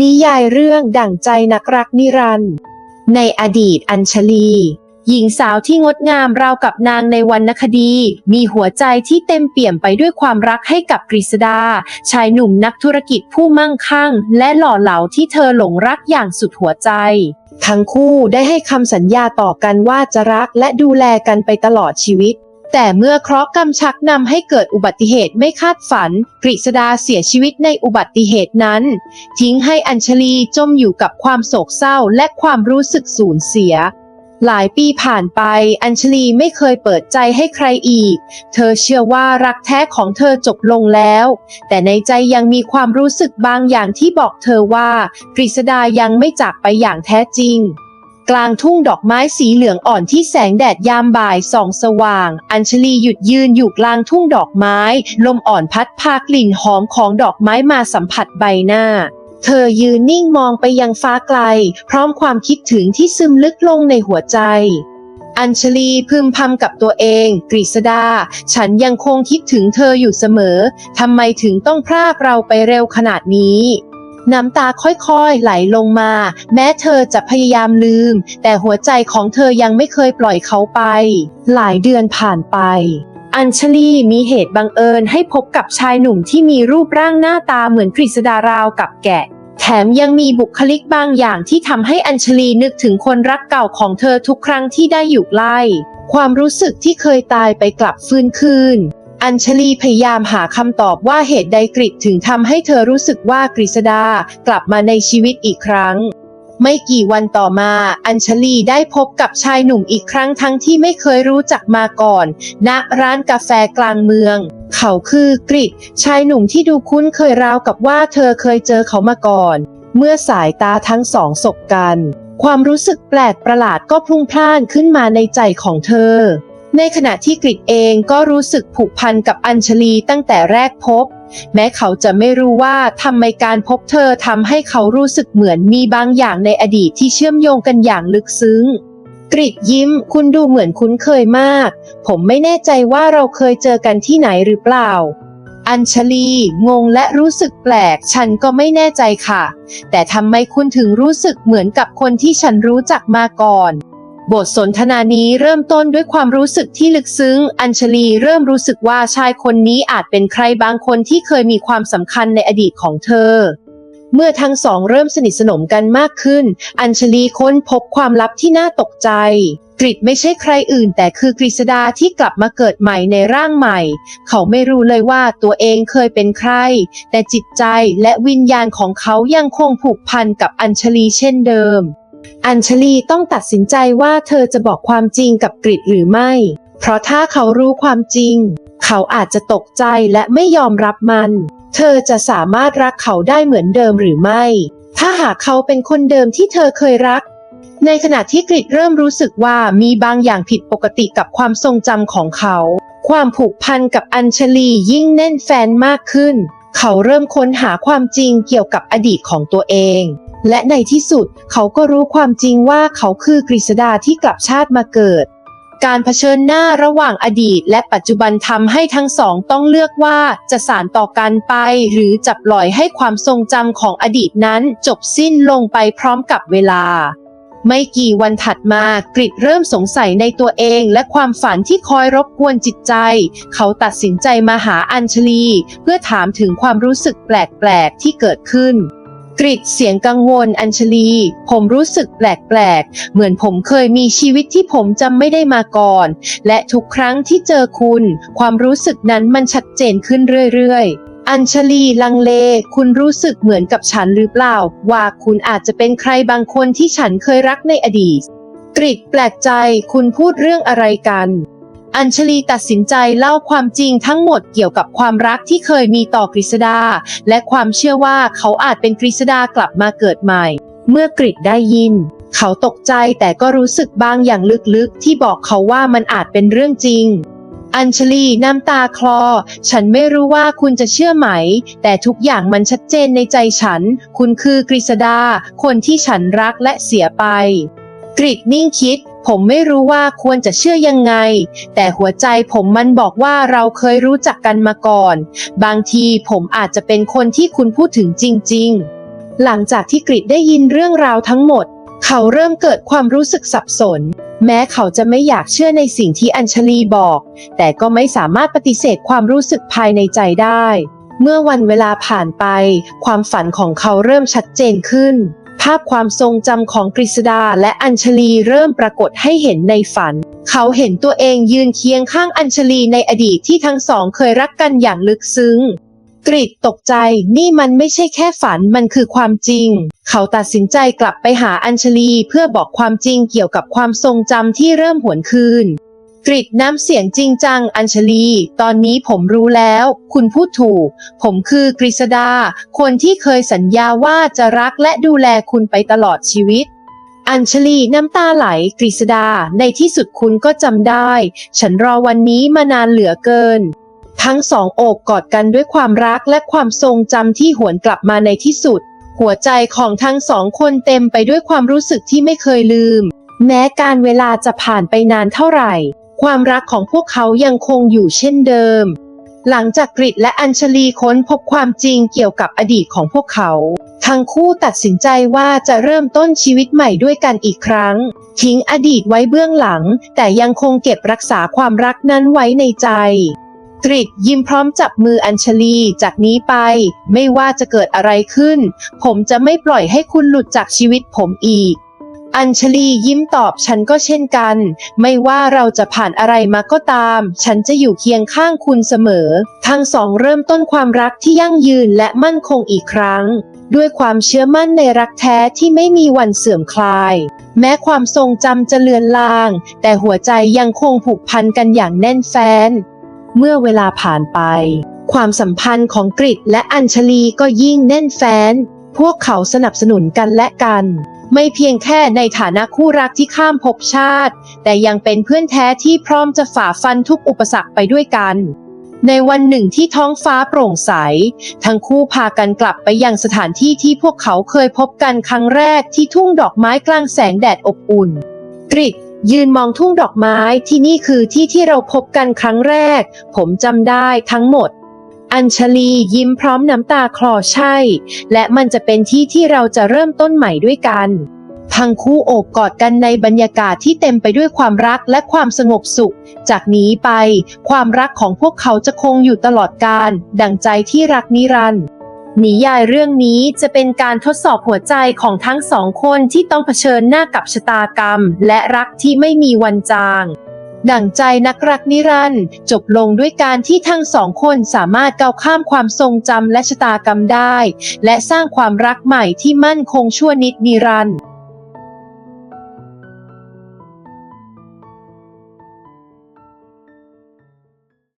นิยายเรื่องดั่งใจนักรักนิรันดร์ในอดีตอัญชลี หญิงสาวที่งดงามราวกับนางในวรรณคดี มีหัวใจที่เต็มเปี่ยมไปด้วยความรักให้กับกฤษดา ชายหนุ่มนักธุรกิจผู้มั่งคั่ง และหล่อเหลาที่เธอหลงรักอย่างสุดหัวใจ ทั้งคู่ได้ให้คำสัญญาต่อกันว่าจะรักและดูแลกันไปตลอดชีวิต แต่เมื่อเคราะห์กรรมชักนำให้เกิดอุบัติเหตุไม่คาดฝัน กฤษดาเสียชีวิตในอุบัติเหตุนั้น ทิ้งให้อัญชลีจมอยู่กับความโศกเศร้าและความรู้สึกสูญเสีย หลายปีผ่านไป อัญชลีไม่เคยเปิดใจให้ใครอีก เธอเชื่อว่ารักแท้ของเธอจบลงแล้ว แต่ในใจยังมีความรู้สึกบางอย่างที่บอกเธอว่ากฤษดายังไม่จากไปอย่างแท้จริง กลางทุ่งดอกไม้สีเหลืองอ่อนที่แสงแดดยามบ่ายส่องสว่าง อัญชลีหยุดยืนอยู่กลางทุ่งดอกไม้ ลมอ่อนพัดพากลิ่นหอมของดอกไม้มาสัมผัสใบหน้า เธอยืนนิ่งมองไปยังฟ้าไกล พร้อมความคิดถึงที่ซึมลึกลงในหัวใจ อัญชลีพึมพำกับตัวเอง กฤษดา ฉันยังคงคิดถึงเธออยู่เสมอทำไมถึงต้องพรากเราไปเร็วขนาดนี้ น้ำตาค่อยๆ ไหลลงมา แม้เธอจะพยายามลืม แต่หัวใจของเธอยังไม่เคยปล่อยเขาไป หลายเดือนผ่านไป อัญชลีมีเหตุบังเอิญให้พบกับชายหนุ่มที่มีรูปร่างหน้าตาเหมือนกฤษดาราวกับแกะ แถมยังมีบุคลิกบางอย่างที่ทำให้อัญชลีนึกถึงคนรักเก่าของเธอทุกครั้งที่ได้อยู่ใกล้ ความรู้สึกที่เคยตายไปกลับฟื้นคืน อัญชลีพยายามหาคำตอบว่าเหตุใดกริถึงทำให้เธอรู้สึกว่ากฤษดากลับมาในชีวิตอีกครั้ง ไม่กี่วันต่อมา อัญชลีได้พบกับชายหนุ่มอีกครั้งทั้งที่ไม่เคยรู้จักมาก่อนณร้านกาแฟกลางเมือง เขาคือกริชายหนุ่มที่ดูคุ้นเคยราวกับว่าเธอเคยเจอเขามาก่อน เมื่อสายตาทั้งสองสบกัน ความรู้สึกแปลกประหลาดก็พลุ่งพล่านขึ้นมาในใจของเธอ ในขณะที่กริดเองก็รู้สึกผูกพันกับอัญชลีตั้งแต่แรกพบ แม้เขาจะไม่รู้ว่าทำไมการพบเธอทำให้เขารู้สึกเหมือนมีบางอย่างในอดีตที่เชื่อมโยงกันอย่างลึกซึ้งกริดยิ้ม คุณดูเหมือนคุ้นเคยมาก ผมไม่แน่ใจว่าเราเคยเจอกันที่ไหนหรือเปล่า อัญชลี งงและรู้สึกแปลก ฉันก็ไม่แน่ใจค่ะ แต่ทำไมคุณถึงรู้สึกเหมือนกับคนที่ฉันรู้จักมาก่อน บทสนทนานี้เริ่มต้นด้วยความรู้สึกที่ลึกซึ้ง อัญชลีเริ่มรู้สึกว่าชายคนนี้อาจเป็นใครบางคนที่เคยมีความสำคัญในอดีตของเธอ เมื่อทั้งสองเริ่มสนิทสนมกันมากขึ้น อัญชลีค้นพบความลับที่น่าตกใจ กริดไม่ใช่ใครอื่น แต่คือกฤษดาที่กลับมาเกิดใหม่ในร่างใหม่ เขาไม่รู้เลยว่าตัวเองเคยเป็นใคร แต่จิตใจและวิญญาณของเขายังคงผูกพันกับอัญชลีเช่นเดิม อัญชลีต้องตัดสินใจว่าเธอจะบอกความจริงกับกริดหรือไม่ เพราะถ้าเขารู้ความจริง เขาอาจจะตกใจและไม่ยอมรับมัน เธอจะสามารถรักเขาได้เหมือนเดิมหรือไม่ ถ้าหากเขาเป็นคนเดิมที่เธอเคยรัก ในขณะที่กริดเริ่มรู้สึกว่ามีบางอย่างผิดปกติกับความทรงจำของเขา ความผูกพันกับอัญชลียิ่งแน่นแฟนมากขึ้น เขาเริ่มค้นหาความจริงเกี่ยวกับอดีตของตัวเอง และในที่สุดเขาก็รู้ความจริงว่าเขาคือกฤษดาที่กลับชาติมาเกิด การเผชิญหน้าระหว่างอดีต และปัจจุบันทำให้ทั้งสองต้องเลือกว่าจะสานต่อกันไป หรือจะปล่อยให้ความทรงจำของอดีตนั้นจบสิ้นลงไปพร้อมกับเวลาไม่กี่วันถัดมากริดเริ่มสงสัยในตัวเองและความฝันที่คอยรบกวนจิตใจ เขาตัดสินใจมาหาอัญชลี เพื่อถามถึงความรู้สึกแปลก ๆ ที่เกิดขึ้น กริดเสียงกังวลอัญชลี ผมรู้สึกแปลกๆ เหมือนผมเคยมีชีวิตที่ผมจำไม่ได้มาก่อน และทุกครั้งที่เจอคุณ ความรู้สึกนั้นมันชัดเจนขึ้นเรื่อยๆอัญชลีลังเล คุณรู้สึกเหมือนกับฉันหรือเปล่า ว่าคุณอาจจะเป็นใครบางคนที่ฉันเคยรักในอดีต กริดแปลกใจ คุณพูดเรื่องอะไรกัน อัญชลีตัดสินใจเล่าความจริงทั้งหมดเกี่ยวกับความรักที่เคยมีต่อกฤษดา และความเชื่อว่าเขาอาจเป็นกฤษดากลับมาเกิดใหม่ เมื่อกริดได้ยิน เขาตกใจแต่ก็รู้สึกบางอย่างลึกๆ ที่บอกเขาว่ามันอาจเป็นเรื่องจริง อัญชลีน้ำตาคลอ ฉันไม่รู้ว่าคุณจะเชื่อไหม แต่ทุกอย่างมันชัดเจนในใจฉัน คุณคือกฤษดา คนที่ฉันรักและเสียไปกริดนิ่งคิด ผมไม่รู้ว่าควรจะเชื่อยังไง แต่หัวใจผมมันบอกว่าเราเคยรู้จักกันมาก่อน บางทีผมอาจจะเป็นคนที่คุณพูดถึงจริง ๆ หลังจากที่กริดได้ยินเรื่องราวทั้งหมด เขาเริ่มเกิดความรู้สึกสับสน แม้เขาจะไม่อยากเชื่อในสิ่งที่อัญชลีบอก แต่ก็ไม่สามารถปฏิเสธความรู้สึกภายในใจได้ เมื่อวันเวลาผ่านไป ความฝันของเขาเริ่มชัดเจนขึ้น ภาพความทรงจำของกฤษดาและอัญชลีเริ่มปรากฏให้เห็นในฝัน เขาเห็นตัวเองยืนเคียงข้างอัญชลีในอดีตที่ทั้งสองเคยรักกันอย่างลึกซึ้งกริดตกใจนี่มันไม่ใช่แค่ฝันมันคือความจริง เขาตัดสินใจกลับไปหาอัญชลีเพื่อบอกความจริงเกี่ยวกับความทรงจำที่เริ่มหวนคืน กริดน้ำเสียงจริงจังอัญชลี ตอนนี้ผมรู้แล้ว คุณพูดถูก ผมคือกฤษดา คนที่เคยสัญญาว่าจะรักและดูแลคุณไปตลอดชีวิต อัญชลีน้ำตาไหลกฤษดา ในที่สุดคุณก็จำได้ ฉันรอวันนี้มานานเหลือเกิน ทั้งสองอบกอดกันด้วยความรักและความทรงจำที่หวนกลับมาในที่สุด หัวใจของทั้งสองคนเต็มไปด้วยความรู้สึกที่ไม่เคยลืมแม้การเวลาจะผ่านไปนานเท่าไหร่ ความรักของพวกเขายังคงอยู่เช่นเดิม หลังจากกริดและอัญชลีค้นพบความจริงเกี่ยวกับอดีตของพวกเขา ทั้งคู่ตัดสินใจว่าจะเริ่มต้นชีวิตใหม่ด้วยกันอีกครั้ง ทิ้งอดีตไว้เบื้องหลัง แต่ยังคงเก็บรักษาความรักนั้นไว้ในใจกริดยิ้มพร้อมจับมืออัญชลีจากนี้ไป ไม่ว่าจะเกิดอะไรขึ้น ผมจะไม่ปล่อยให้คุณหลุดจากชีวิตผมอีก อัญชลียิ้มตอบฉันก็เช่นกัน ไม่ว่าเราจะผ่านอะไรมาก็ตาม ฉันจะอยู่เคียงข้างคุณเสมอ ทั้งสองเริ่มต้นความรักที่ยั่งยืนและมั่นคงอีกครั้ง ด้วยความเชื่อมั่นในรักแท้ที่ไม่มีวันเสื่อมคลาย แม้ความทรงจำจะเลือนลาง แต่หัวใจยังคงผูกพันกันอย่างแน่นแฟ้น เมื่อเวลาผ่านไป ความสัมพันธ์ของกริดและอัญชลีก็ยิ่งแน่นแฟ้น พวกเขาสนับสนุนกันและกัน ไม่เพียงแค่ในฐานะคู่รักที่ข้ามภพชาติ แต่ยังเป็นเพื่อนแท้ที่พร้อมจะฝ่าฟันทุกอุปสรรคไปด้วยกัน ในวันหนึ่งที่ท้องฟ้าโปร่งใส ทั้งคู่พากันกลับไปยังสถานที่ที่พวกเขาเคยพบกันครั้งแรกที่ทุ่งดอกไม้กลางแสงแดดอบอุ่น กริดยืนมองทุ่งดอกไม้ที่นี่คือที่ที่เราพบกันครั้งแรก ผมจำได้ทั้งหมด อัญชลียิ้มพร้อมน้ำตาคลอใช่ และมันจะเป็นที่ที่เราจะเริ่มต้นใหม่ด้วยกันทั้งคู่โอบกอดกันในบรรยากาศที่เต็มไปด้วยความรักและความสงบสุข จากนี้ไป ความรักของพวกเขาจะคงอยู่ตลอดกาลดังใจที่รักนิรันดร์นิยายเรื่องนี้จะเป็นการทดสอบหัวใจของทั้งสองคนที่ต้องเผชิญหน้ากับชะตากรรม และรักที่ไม่มีวันจาง ดั่งใจนักรักนิรันด์จบลงด้วยการที่ทั้งสองคนสามารถก้าวข้ามความทรงจำและชะตากรรมได้ และสร้างความรักใหม่ที่มั่นคงชั่วนิดนิรันดร์